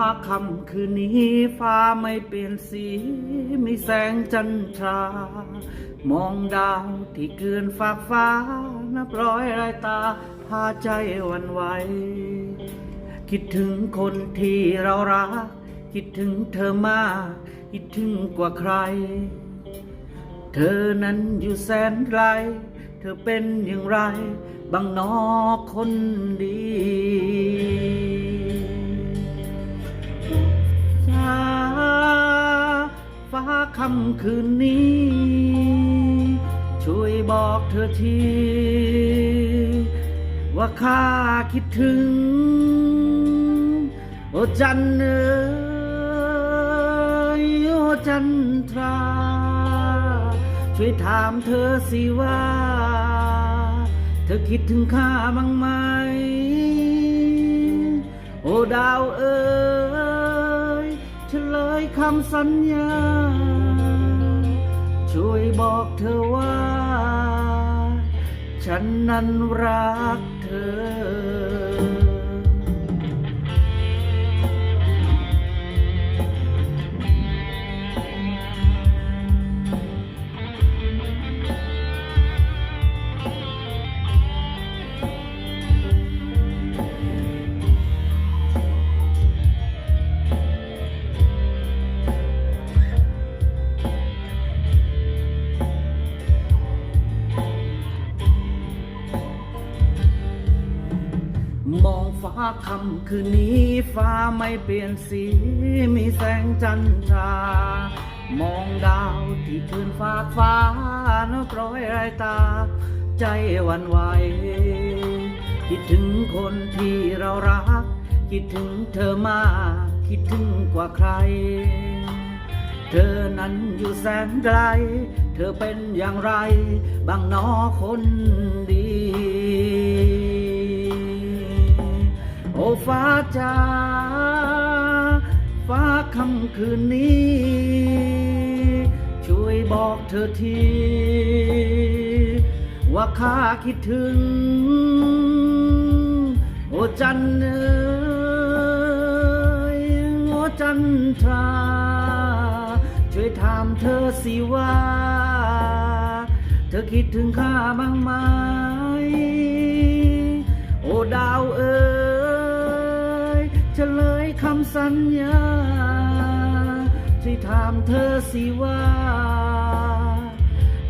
มองฟ้าคำคืนนี้ฟ้าไม่เปลี่ยนสีมีแสงจันทรามองดาวที่เกินฟากฟ้า นับร้อยรายตาพาใจวันไหวคิดถึงคนที่เรารัก คิดถึงเธอมาก คิดถึงกว่าใคร เธอนั้นอยู่แสนไกล เธอเป็นอย่างไร บางนอคนดี ฟ้าค่ำคืนนี้ ช่วยบอกเธอที ว่าข้าคิดถึง โอจันเอ๋ยโอจันทรา ช่วยถามเธอสิว่า เธอคิดถึงข้าบ้างไหม โอดาวเอ๋ย ยคำสัญญา ช่วยบอกเธอว่า ฉันนั้นรักเธอ องฟ้าคำคืนนี้ฟ้าไม่เปลี่ยนสี มีแสงจันทรามองดาวที่คืนฟ้าฟ้านับร้อยรายตา ใจวันไหว คิดถึงคนที่เรารัก คิดถึงเธอมาก คิดถึงกว่าใคร เธอนั้นอยู่แสนไกล เธอเป็นอย่างไร บางนอคนดี อ้ฟ้าจ้าฟ้าคำคืนนี้ ช่วยบอกเธอที ว่าข้าคิดถึง โอ้จันเอ๋ยโอ้จันทรา ช่วยถามเธอสิว่า เธอคิดถึงข้าบ้างไหม สัญญาช่ถามเธอสิว่า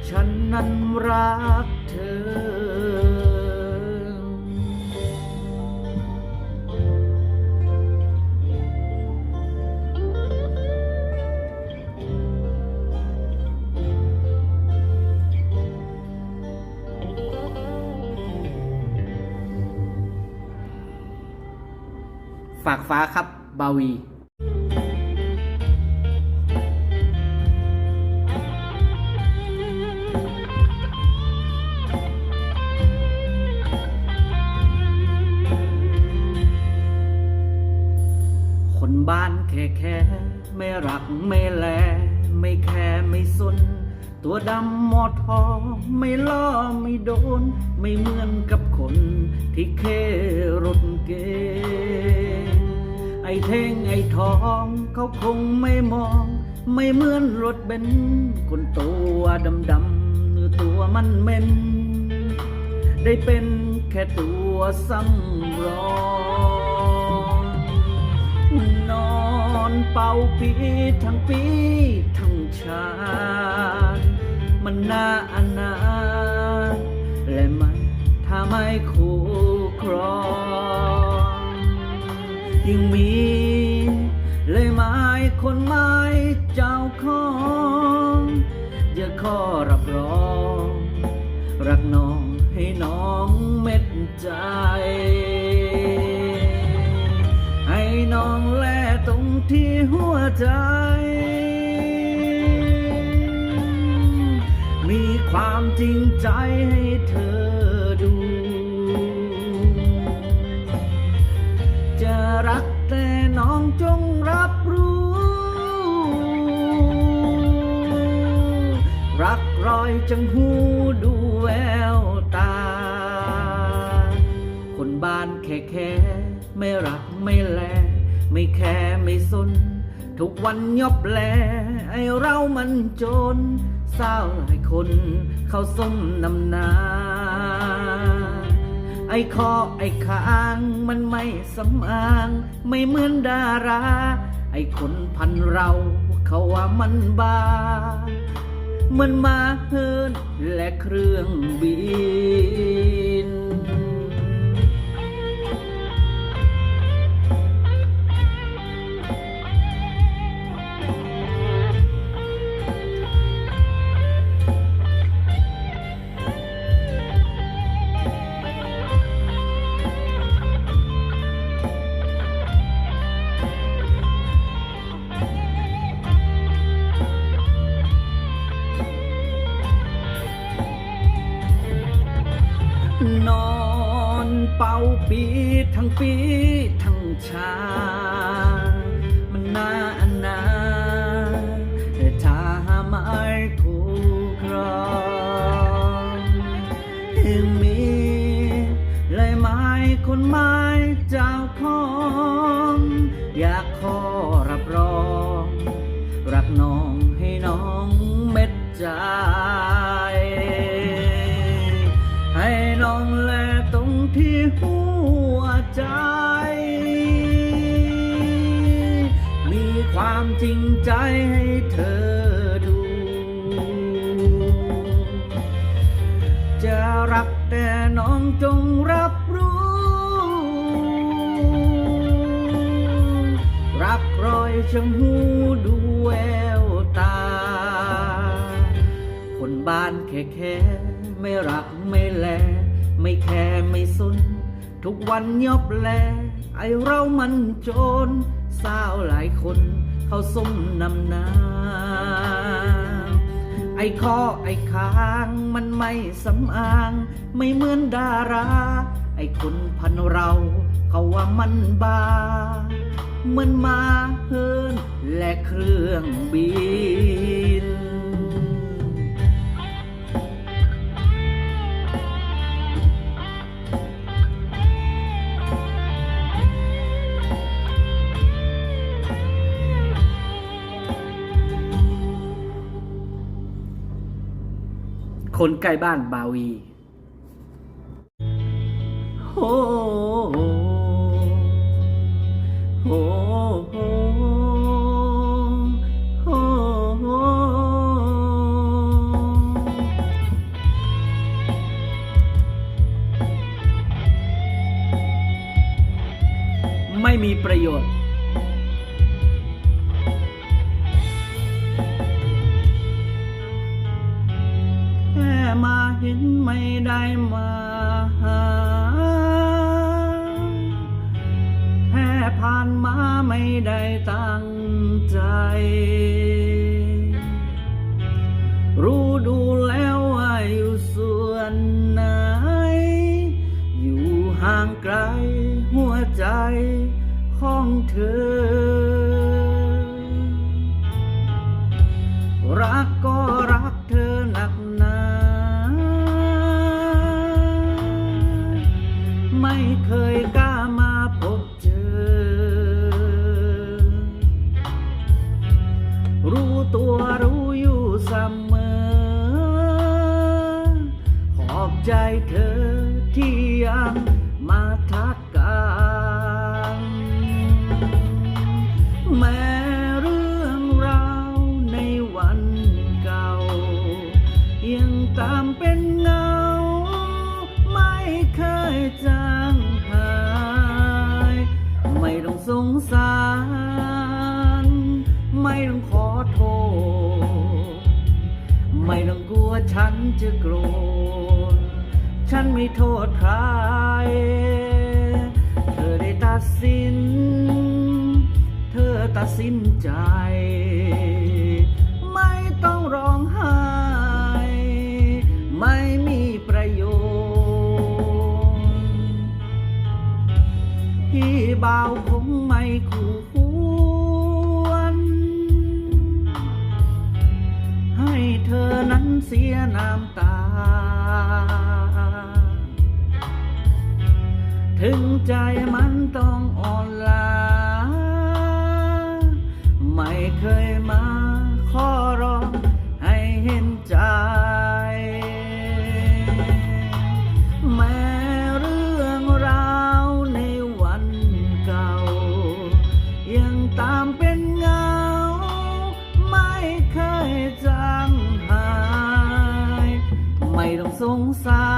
ฉันนั้นรักเธอฝากฟ้าครับ บาวีคนบ้านแค่แค่ไม่รักไม่แล ไม่แค่ไม่สน ตัวดำหมอทองไม่ล่อไม่โดน ไม่เหมือนกับคนที่เครถเกงไอ้เท่งไอ้ทองเขาคงไม่มอง ไม่เหมือนรถเบนซ์คนตัวดำดำเนื้อตัวมันเม็นได้เป็นแค่ตัวสำรองนอนเป่าปีทั้งปีทั้งชาติมันน่าอนาถและมันถ้าไม่คู่ครอง ยิ่งมี เลยไม้คนไม้เจ้าของ อย่าข้อรับรอง รักน้องให้น้องเม็ดใจ ให้น้องแลตรงที่หัวใจ มีความจริงใจให้เธอดู รักแต่น้องจงรับรู้ รักรอยจังหูดูแววตา คนบ้านแค่แค่ไม่รักไม่แล ไม่แคร์ไม่สน ทุกวันยอบแล ไอเรามันจนเศร้าหลายคนเขาสมนำนา ไอคอไอค้าง มันไม่สำอาง ไม่เหมือนดารา ไอ้คนพันเราเขาว่ามันบามันมาเฮินและเครื่องบิน ป่าปีทั้งปีทั้งชา มันน่าอันนาแต่ถ้าไม่คู่ครองยังมีเลยไม้คนไม้เจ้าของ อยากขอรับรอง รักน้องให้น้องเม็ดใจใความจริงใจให้เธอดู จะรักแต่น้องจงรับรู้ รักรอยชมหูดูแววตา คนบ้านแค่แค่ไม่รักไม่แล ไม่แคร์ไม่สนทุกวันยอบแล ไอเรามันโจรสาวหลายคน เขาสมนำนาไอ้คอไอ้คางมันไม่สำอาง ไม่เหมือนดารา ไอ้คนพันเราเขาว่ามันบาเหมือนมาเฮินและเครื่องบิน คนใกล้บ้านบาวีโอ้โอ้โอ้ไม่มีประโยชน์ ม่ได้มาหา แค่ผ่านมาไม่ได้ตั้งใจ รู้ดูแล้วว่าอยู่ส่วนไหน อยู่ห่างไกลหัวใจของเธอ รัก เสมอ ขอบใจเธอที่ยังมาทักกันแม้เรื่องราวในวันเก่า ยังตามเป็นเงา ไม่เคยจา ฉันจะโกรธ ฉันไม่โทษใคร เธอได้ตัดสิน เธอตัดสินใจ ไม่ต้องร้องไห้ ไม่มีประโยชน์พี่บ่าวค เสียน้ำตา ถึงใจมันต้องอ่อนล้า ไม่เคยมาขอร้อง สงสา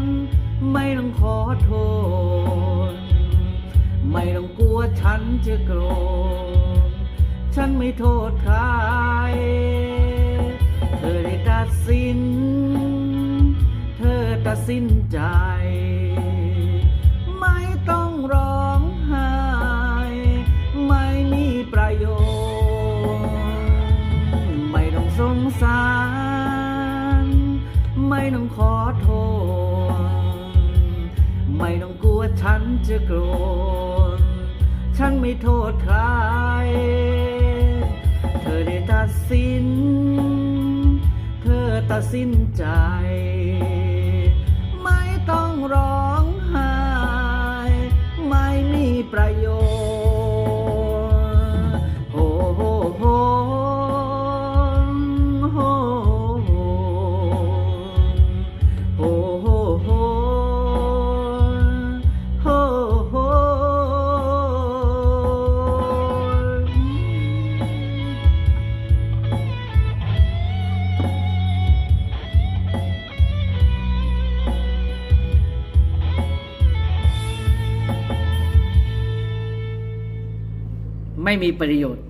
ร ไม่ต้องขอโทษ ไม่ต้องกลัวฉันจะโกรธ ฉันไม่โทษใคร เธอได้ตัดสิน เธอตัดสินใจ ไม่ต้องร้องไห้ ไม่มีประโยชน์ ไม่ต้องสงสาร ฉันจะโกรธ ฉันไม่โทษใคร เธอได้ตัดสิน เธอตัดสินใจ ไม่ต้องร้องไห้ ไม่มีประโยชน์ ไม่มีประโยชน์